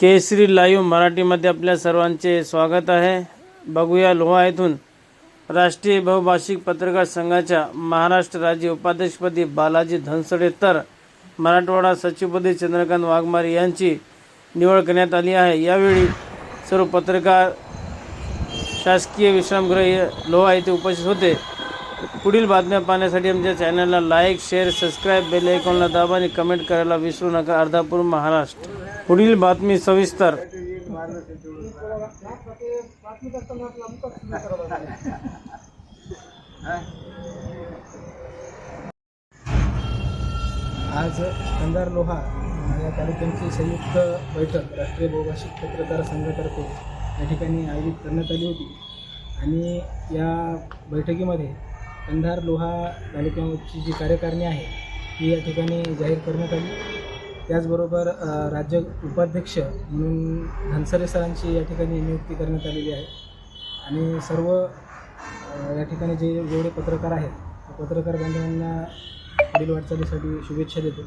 केसरी live मराठीमध्ये आपल्या सर्वांचे स्वागत आहे. बघूया लोहा येथून राष्ट्रीय बहुभाषिक पत्रकार संघाच्या महाराष्ट्र राज्य उपाध्यक्षपदी बालाजी धनसडे तर मराठवाडा सचिवपदी चंद्रकांत वाघमारे यांची निवड करण्यात आली आहे. यावेळी सर्व पत्रकार शासकीय विश्रामगृह लोहा येथे उपस्थित होते. पुढील बातम्या पाहण्यासाठी आमच्या चॅनलला लाईक शेअर सबस्क्राईब बेल आयकॉनला दाबा आणि कमेंट करायला विसरू नका. अर्धापूर महाराष्ट्र. पुढील बातमी सविस्तर. आज कंधार लोहा या तालुक्यांची संयुक्त बैठक राष्ट्रीय बहुभाषिक पत्रकार संघातर्फे या ठिकाणी आयोजित करण्यात आली होती. आणि या बैठकीमध्ये कंधार लोहा तालुक्याची जी कार्यकारिणी आहे ती या ठिकाणी जाहीर करण्यात आली. त्याचबरोबर राज्य उपाध्यक्ष म्हणून धनसरे सरांची या ठिकाणी नियुक्ती करण्यात आलेली आहे. आणि सर्व या ठिकाणी जे जेवढे पत्रकार आहेत पत्रकार बांधवांना पुढील वाटचालीसाठी शुभेच्छा देतो.